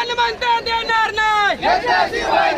कोण म्हणता देणार नाही.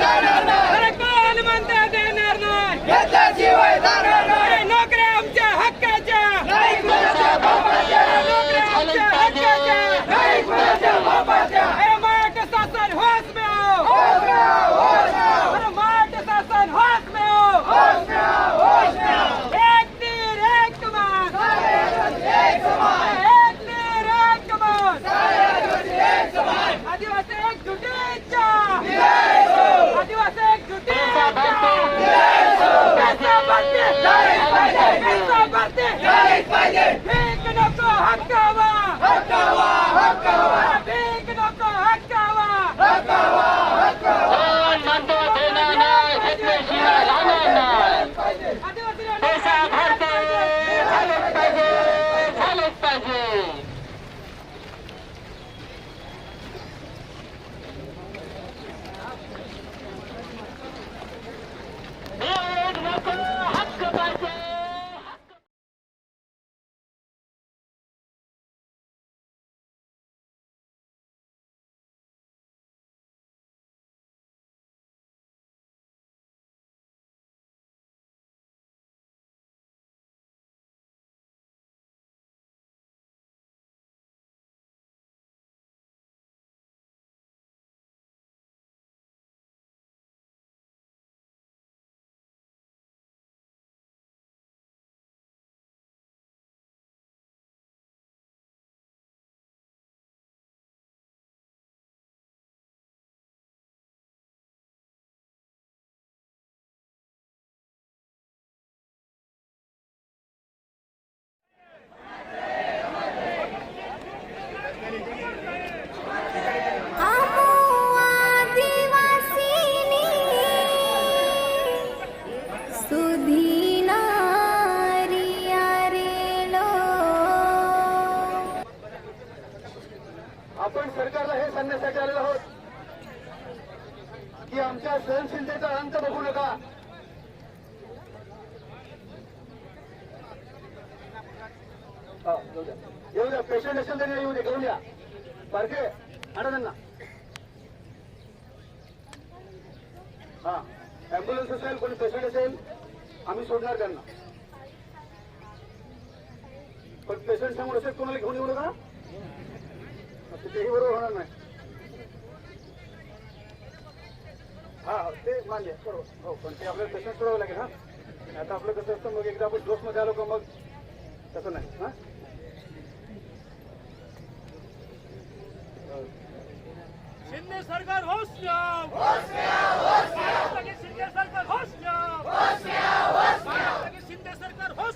सहनशीलतेचा अंत बघू नका. येऊ द्या. पेशंट असेल तरी येऊ दे घेऊन या. पारखे आणा त्यांना. हा अँब्युलन्स असेल कोणी पेशंट असेल आम्ही सोडणार त्यांना. पण पेशंट समोर असेल कोणाला घेऊन येऊ नका? तेही बरोबर होणार नाही. हा हा, ते मान्य बरोबर. हो पण ते आपल्याला पेशंट सोडावं लागेल हा. आता आपलं कसं असतं मग एकदा आपण डोसमध्ये आलो का मग तसं नाही हा. शिंदे सरकार होश शिंदे सरकार होश शिंदे सरकार होश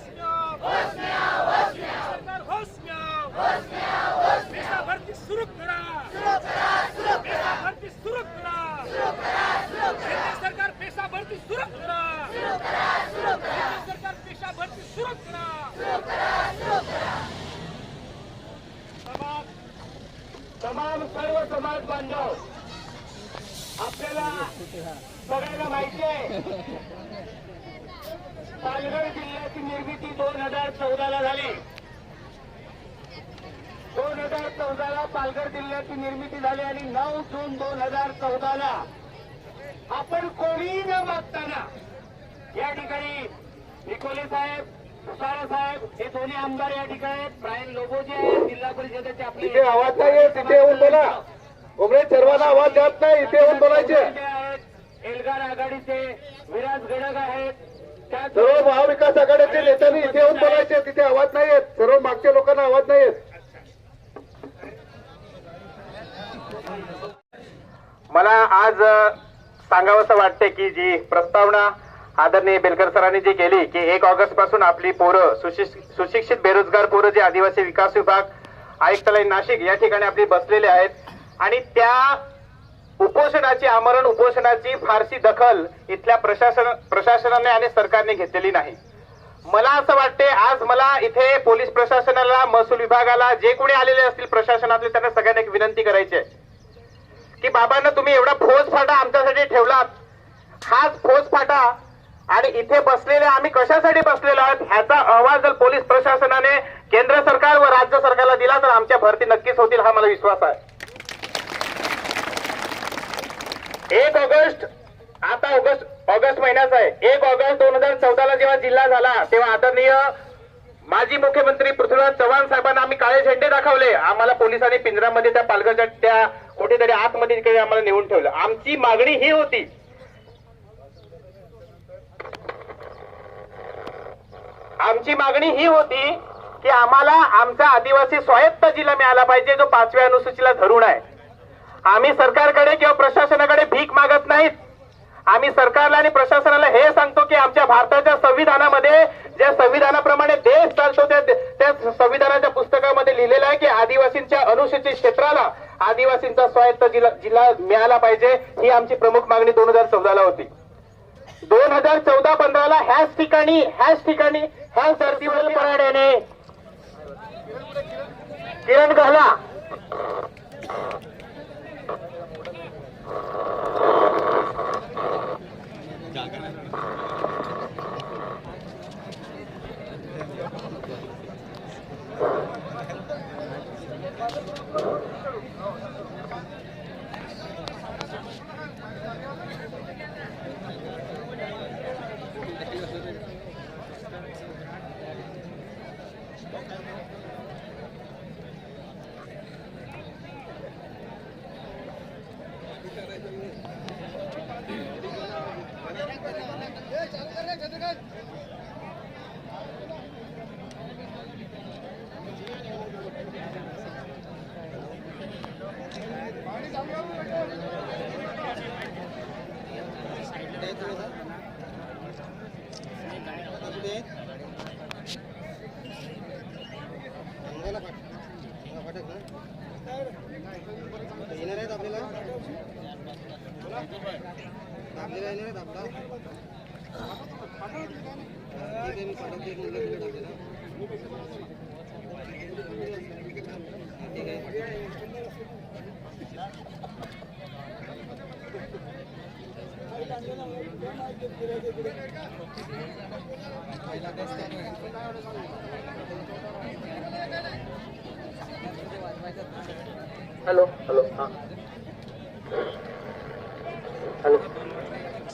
सरकार होश पेशा भरती सुरू करा पेशा भरती सुरू करा शिंदे सरकार पेशा भरती सुरू करा शिंदे सरकार पेशा भरती सुरू करा तमाम सर्व समाज बांधव आपल्याला सगळ्यांना माहिती आहे पालघर जिल्ह्याची निर्मिती दोन हजार चौदाला झाली दोन हजार चौदाला पालघर जिल्ह्याची निर्मिती झाली आणि नऊ जून दोन हजार चौदाला आपण कोणीही न मागताना या ठिकाणी निकोले साहेब तुषारा साहेब हे दोन्ही आमदार या ठिकाणी आहेत ब्रायन लोबोजी आहेत जिल्हा परिषदेचे आपले आवाज नाही तिथे येऊन बोला. उघडे सर्वांना आवाज जात नाही इथे येऊन बोलायचे. एल्गार आघाडीचे विराज गडक आहेत. त्या सर्व महाविकास आघाडीचे नेत्यांनी इथे येऊन बोलायचे तिथे आवाज नाही येत. सर्व मागच्या लोकांना आवाज नाही येत. मला आज सांगावंसं वाटते की जी प्रस्तावना आदरणीय बेलकर सरांनी जी केली की एक ऑगस्टपासून आपली पोरं सुशिक्षित सुशिक्षित बेरोजगार पोरं जे आदिवासी विकास विभाग आयुक्तालय नाशिक या ठिकाणी आपली बसलेले आहेत आणि त्या उपोषणाची आमरण उपोषणाची फारशी दखल इथल्या प्रशासन प्रशासनाने आणि सरकारने घेतलेली नाही. मला असं वाटते आज मला इथे पोलीस प्रशासनाला महसूल विभागाला जे कोणी आलेले असतील प्रशासनातले त्यांना सगळ्यांना एक विनंती करायची आहे. की बाबांना तुम्ही एवढा फौज फाटा आमच्यासाठी ठेवलात. हाच फौज फाटा आणि इथे बसलेले आम्ही कशासाठी बसलेलो आहोत ह्याचा अहवाल जर पोलीस प्रशासनाने केंद्र सरकार व राज्य सरकारला दिला तर आमच्या भरती नक्कीच होतील हा मला विश्वास आहे. एक ऑगस्ट आता ऑगस्ट ऑगस्ट महिन्याचा आहे. एक ऑगस्ट दोन हजार चौदाला जेव्हा जिल्हा झाला तेव्हा आदरणीय माजी मुख्यमंत्री पृथ्वीराज चव्हाण साहेबांना आम्ही काळे झेंडे दाखवले. आम्हाला पोलिसांनी पिंजऱ्यामध्ये त्या पालघरच्या त्या कुठेतरी आतमध्ये तिकडे आम्हाला नेऊन ठेवलं. आमची मागणी ही होती. आमची मागणी ही होती की आम्हाला आमचा आदिवासी स्वायत्त जिल्हा मिळाला पाहिजे जो पाचव्या अनुसूचीला धरून आहे. आम्ही सरकारकडे किंवा प्रशासनाकडे भीक मागत नाहीत. आम्ही सरकारला आणि प्रशासनाला हे सांगतो की आमच्या भारताच्या संविधानामध्ये ज्या संविधानाप्रमाणे देश चालतो त्या त्या संविधानाच्या पुस्तकामध्ये लिहिलेलं आहे की आदिवासींच्या अनुसूचित क्षेत्राला आदिवासींचा स्वायत्त जिल्हा जिल्हा मिळाला पाहिजे ही आमची प्रमुख मागणी दोन हजार चौदाला होती. दोन हजार चौदा पंधराला ह्याच ठिकाणी ह्याच ठिकाणी ह्याच धर्तीवर पराड्याने किरण गहला हॅलो हॅलो हा हॅलो